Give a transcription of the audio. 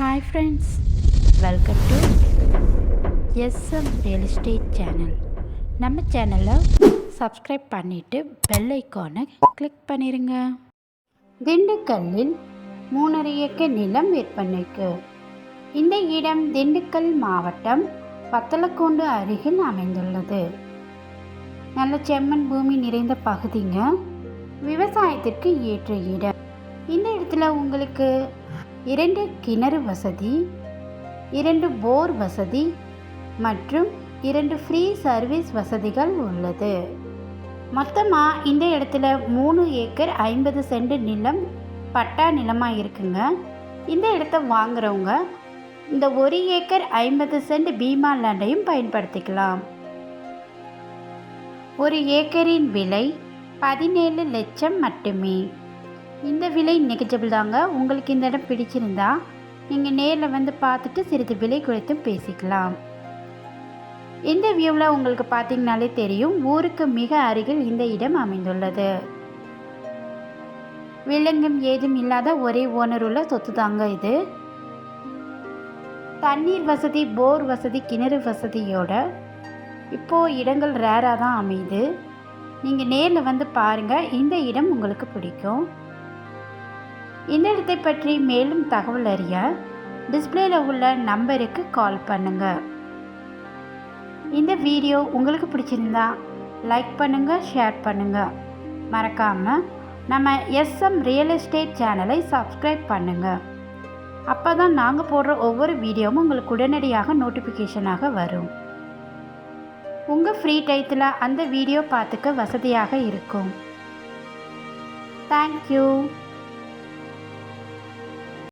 Hi friends welcome to SM real estate channel நம்ம சேனலை subscribe பண்ணிவிட்டு பெல் ஐக்கானை கிளிக் பண்ணிடுங்க திண்டுக்கல்லில் மூணரை ஏக்கர் நிலம் விற்பனைக்கு. இந்த இடம் திண்டுக்கல் மாவட்டம் வத்தலக்கோண்டு அருகில் அமைந்துள்ளது. நல்ல செம்மண் பூமி நிறைந்த பகுதிங்க. விவசாயத்திற்கு ஏற்ற இடம். இந்த இடத்துல உங்களுக்கு இரண்டு கிணறு வசதி இரண்டு போர் வசதி மற்றும் இரண்டு ஃப்ரீ சர்வீஸ் வசதிகள் உள்ளது. மொத்தமாக இந்த இடத்துல மூணு ஏக்கர் ஐம்பது சென்ட் நிலம் பட்டா நிலமாக இருக்குங்க. இந்த இடத்த வாங்குறவங்க இந்த ஒரு ஏக்கர் ஐம்பது சென்ட் பீமா லேண்டையும் பயன்படுத்திக்கலாம். ஒரு ஏக்கரின் விலை பதினேழு லட்சம் மட்டுமே. இந்த விலை நெகஜபிள் தாங்க. உங்களுக்கு இந்த இடம் பிடிச்சிருந்தா நீங்கள் நேரில் வந்து பார்த்துட்டு சிறிது விலை குறித்தும் பேசிக்கலாம். இந்த வியூவில் உங்களுக்கு பார்த்தீங்கனாலே தெரியும் ஊருக்கு மிக அருகில் இந்த இடம் அமைந்துள்ளது. விலங்கும் ஏதும் இல்லாத ஒரே ஓனர் உள்ள சொத்து தாங்க இது. தண்ணீர் வசதி போர் வசதி கிணறு வசதியோட இப்போது இடங்கள் ரேராக தான் அமையுது. நீங்கள் நேரில் வந்து பாருங்கள் இந்த இடம் உங்களுக்கு பிடிக்கும். இந்த பற்றி மேலும் தகவல் அறிய டிஸ்பிளேல உள்ள நம்பருக்கு கால் பண்ணுங்கள் இந்த வீடியோ உங்களுக்கு பிடிச்சிருந்தா லைக் பண்ணுங்கள் ஷேர் பண்ணுங்கள் மறக்காமல் நம்ம எஸ்எம் ரியல் எஸ்டேட் சேனலை சப்ஸ்கிரைப் பண்ணுங்கள் அப்போ தான் நாங்கள் போடுற ஒவ்வொரு வீடியோவும் உங்களுக்கு உடனடியாக நோட்டிஃபிகேஷனாக வரும். உங்கள் ஃப்ரீ டயத்தில் அந்த வீடியோ பார்த்துக்க வசதியாக இருக்கும். தேங்க்யூ.